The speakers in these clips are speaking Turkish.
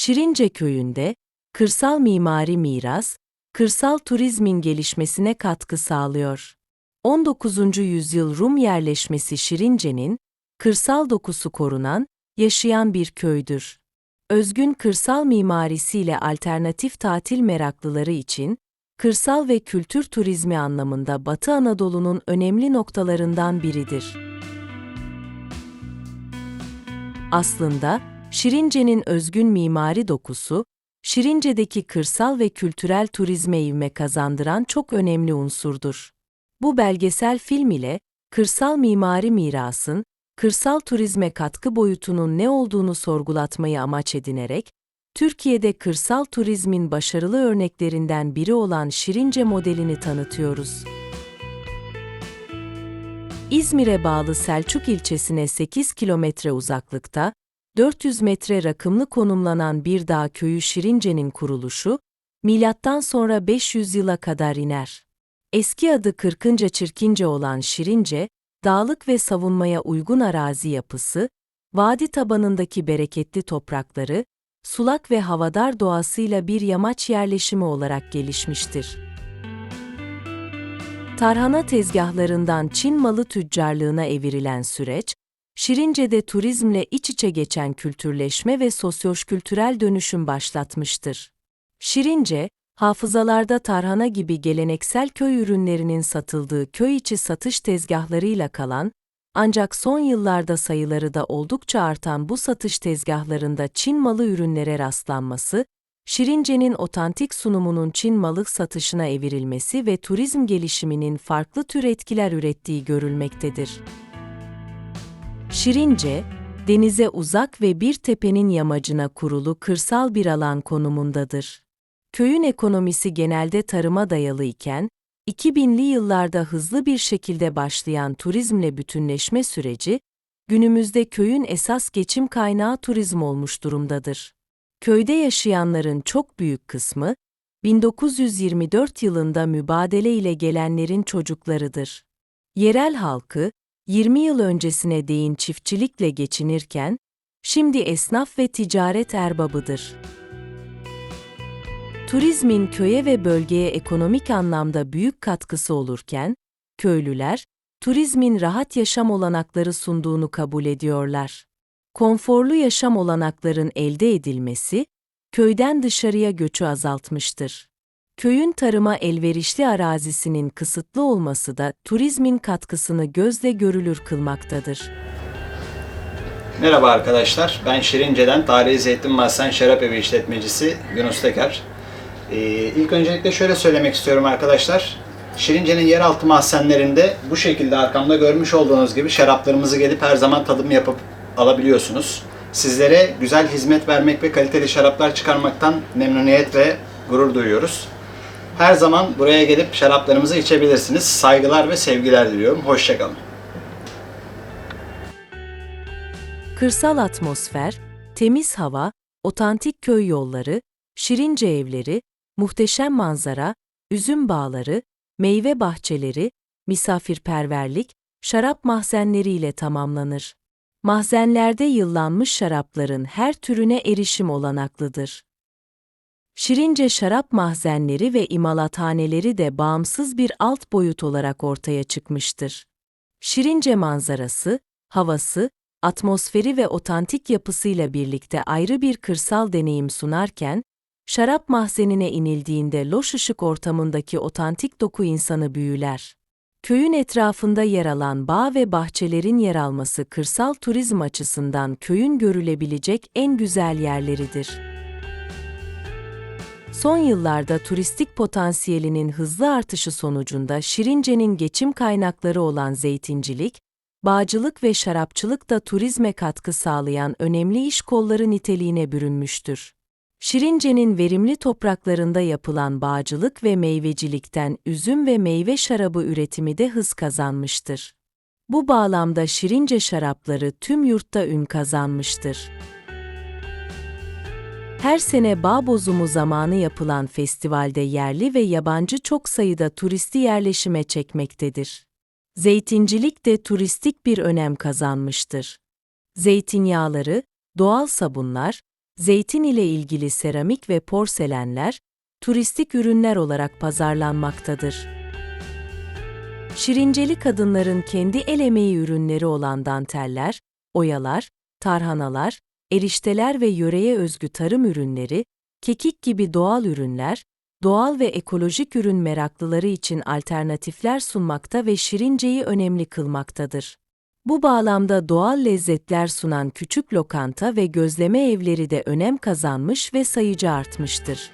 Şirince köyünde kırsal mimari miras, kırsal turizmin gelişmesine katkı sağlıyor. 19. yüzyıl Rum yerleşmesi Şirince'nin kırsal dokusu korunan, yaşayan bir köydür. Özgün kırsal mimarisiyle alternatif tatil meraklıları için kırsal ve kültür turizmi anlamında Batı Anadolu'nun önemli noktalarından biridir. Aslında Şirince'nin özgün mimari dokusu, Şirince'deki kırsal ve kültürel turizme ivme kazandıran çok önemli unsurdur. Bu belgesel film ile kırsal mimari mirasın, kırsal turizme katkı boyutunun ne olduğunu sorgulatmayı amaç edinerek, Türkiye'de kırsal turizmin başarılı örneklerinden biri olan Şirince modelini tanıtıyoruz. İzmir'e bağlı Selçuk ilçesine 8 kilometre uzaklıkta, 400 metre rakımlı konumlanan bir dağ köyü Şirince'nin kuruluşu, milattan sonra 500 yıla kadar iner. Eski adı Kırkınca Çirkince olan Şirince, dağlık ve savunmaya uygun arazi yapısı, vadi tabanındaki bereketli toprakları, sulak ve havadar doğasıyla bir yamaç yerleşimi olarak gelişmiştir. Tarhana tezgahlarından Çin malı tüccarlığına evrilen süreç, Şirince'de turizmle iç içe geçen kültürleşme ve sosyoşkültürel dönüşüm başlatmıştır. Şirince, hafızalarda tarhana gibi geleneksel köy ürünlerinin satıldığı köy içi satış tezgahlarıyla kalan, ancak son yıllarda sayıları da oldukça artan bu satış tezgahlarında Çin malı ürünlere rastlanması, Şirince'nin otantik sunumunun Çin malı satışına evrilmesi ve turizm gelişiminin farklı tür etkiler ürettiği görülmektedir. Şirince, denize uzak ve bir tepenin yamacına kurulu kırsal bir alan konumundadır. Köyün ekonomisi genelde tarıma dayalı iken, 2000'li yıllarda hızlı bir şekilde başlayan turizmle bütünleşme süreci, günümüzde köyün esas geçim kaynağı turizm olmuş durumdadır. Köyde yaşayanların çok büyük kısmı, 1924 yılında mübadele ile gelenlerin çocuklarıdır. Yerel halkı, 20 yıl öncesine değin çiftçilikle geçinirken, şimdi esnaf ve ticaret erbabıdır. Turizmin köye ve bölgeye ekonomik anlamda büyük katkısı olurken, köylüler, turizmin rahat yaşam olanakları sunduğunu kabul ediyorlar. Konforlu yaşam olanakların elde edilmesi, köyden dışarıya göçü azaltmıştır. Köyün tarıma elverişli arazisinin kısıtlı olması da turizmin katkısını gözle görülür kılmaktadır. Merhaba arkadaşlar, ben Şirince'den Tarihi Zeytin Mahzen Şarap Evi işletmecisi Yunus Teker. Ee, ilk öncelikle şöyle söylemek istiyorum arkadaşlar. Şirince'nin yeraltı mahzenlerinde bu şekilde arkamda görmüş olduğunuz gibi şaraplarımızı gelip her zaman tadım yapıp alabiliyorsunuz. Sizlere güzel hizmet vermek ve kaliteli şaraplar çıkarmaktan memnuniyet ve gurur duyuyoruz. Her zaman buraya gelip şaraplarımızı içebilirsiniz. Saygılar ve sevgiler diliyorum. Hoşçakalın. Kırsal atmosfer, temiz hava, otantik köy yolları, şirince evleri, muhteşem manzara, üzüm bağları, meyve bahçeleri, misafirperverlik, şarap mahzenleriyle tamamlanır. Mahzenlerde yıllanmış şarapların her türüne erişim olanaklıdır. Şirince şarap mahzenleri ve imalathaneleri de bağımsız bir alt boyut olarak ortaya çıkmıştır. Şirince manzarası, havası, atmosferi ve otantik yapısıyla birlikte ayrı bir kırsal deneyim sunarken, şarap mahzenine inildiğinde loş ışık ortamındaki otantik doku insanı büyüler. Köyün etrafında yer alan bağ ve bahçelerin yer alması kırsal turizm açısından köyün görülebilecek en güzel yerleridir. Son yıllarda turistik potansiyelinin hızlı artışı sonucunda Şirince'nin geçim kaynakları olan zeytincilik, bağcılık ve şarapçılık da turizme katkı sağlayan önemli iş kolları niteliğine bürünmüştür. Şirince'nin verimli topraklarında yapılan bağcılık ve meyvecilikten üzüm ve meyve şarabı üretimi de hız kazanmıştır. Bu bağlamda Şirince şarapları tüm yurtta ün kazanmıştır. Her sene bağ bozumu zamanı yapılan festivalde yerli ve yabancı çok sayıda turisti yerleşime çekmektedir. Zeytincilik de turistik bir önem kazanmıştır. Zeytinyağları, doğal sabunlar, zeytin ile ilgili seramik ve porselenler, turistik ürünler olarak pazarlanmaktadır. Şirinceli kadınların kendi el emeği ürünleri olan danteller, oyalar, tarhanalar, erişteler ve yöreye özgü tarım ürünleri, kekik gibi doğal ürünler, doğal ve ekolojik ürün meraklıları için alternatifler sunmakta ve Şirince'yi önemli kılmaktadır. Bu bağlamda doğal lezzetler sunan küçük lokanta ve gözleme evleri de önem kazanmış ve sayıcı artmıştır.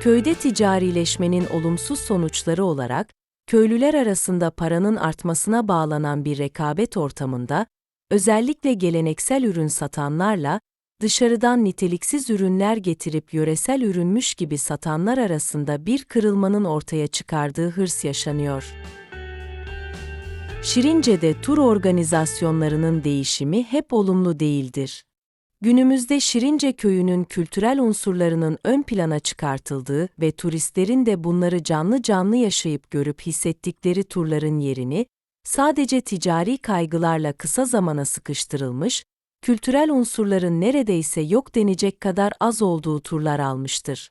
Köyde ticarileşmenin olumsuz sonuçları olarak, köylüler arasında paranın artmasına bağlanan bir rekabet ortamında, özellikle geleneksel ürün satanlarla, dışarıdan niteliksiz ürünler getirip yöresel ürünmüş gibi satanlar arasında bir kırılmanın ortaya çıkardığı hırs yaşanıyor. Şirince'de tur organizasyonlarının değişimi hep olumlu değildir. Günümüzde Şirince köyünün kültürel unsurlarının ön plana çıkartıldığı ve turistlerin de bunları canlı canlı yaşayıp görüp hissettikleri turların yerini, sadece ticari kaygılarla kısa zamana sıkıştırılmış, kültürel unsurların neredeyse yok denecek kadar az olduğu turlar almıştır.